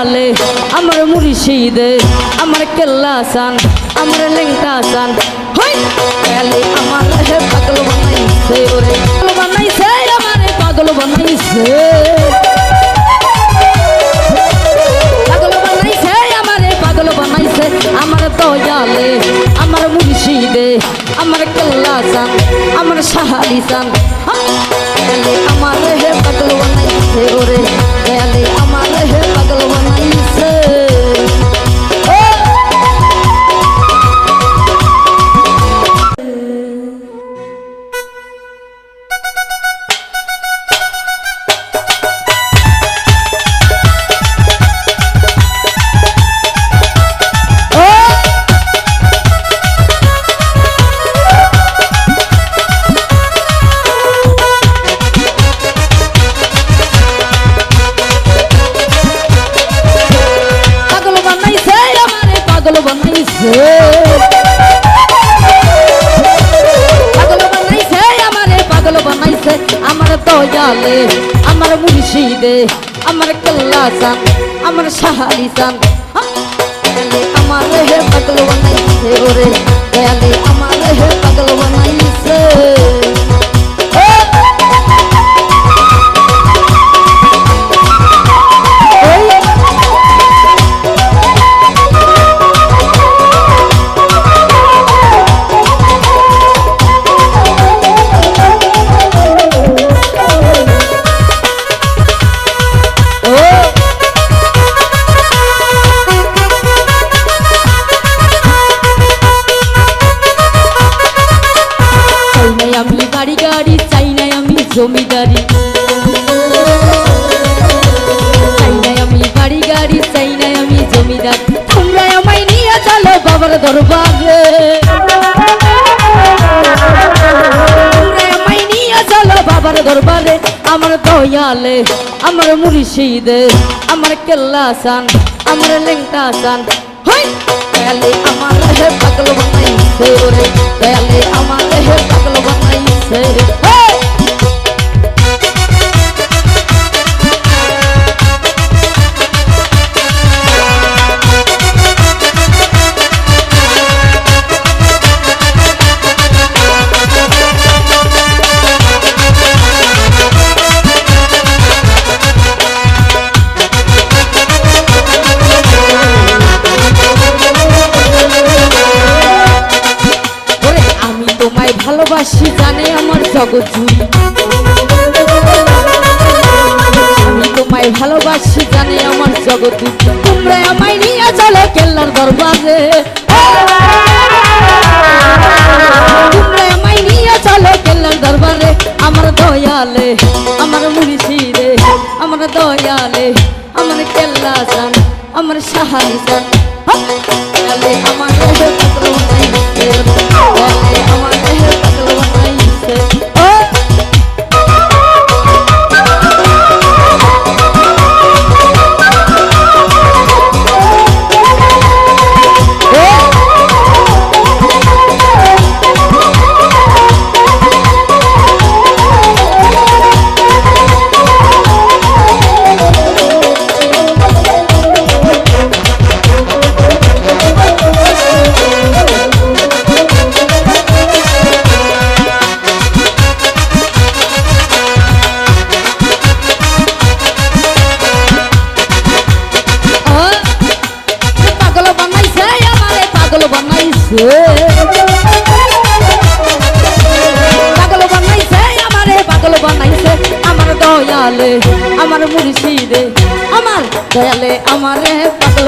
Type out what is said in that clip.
আলে আমার মুর্শিদে আমার কেল্লা সান, আমার লেংটা সান। হই কালে আমার পাগল বানাইছে ওরে। পাগল বানাইছে আমার, পাগল বানাইছে। পাগল বানাইছে আমার, পাগল বানাইছে আমার দয়ালে, আমার মুর্শিদে আমার কেল্লা সান, আমার সাহালি সান। পাগল বানাইছে। পাগল বানাইছে, আমারে পাগল বানাইছে। আমার দয়ালে, আমার মুর্শিদে, আমার কল্লা সান আমার সাহালি সান আমার হে পাগল জমিদারি। আমি বাড়ি আমি জমিদার। দরবারে। আমার দয়ালে, আমার মুর্শিদে, আমার কেল্লা সান আমার লেংটা সান হই আমার পাগল বানাইছে ওরে। আমার আমি তোমায় ভালোবাসি, জানে আমার জুড়ি তোমরা আমায় নিয়ে চলো কেল্লার দরবারে। তোমরা আমায় নিয়ে চলো কেল্লার দরবারে। আমার দয়ালে, আমার মুর্শিদে, আমার দয়ালে, আমার কেল্লা জান আমার সাহালি জান আমার বানাইছে পাগল বানাইছে আমারে পাগল বানাইছে আমার দয়ালে আমার মুর্শিদে আমার দয়ালে আমারে পাগল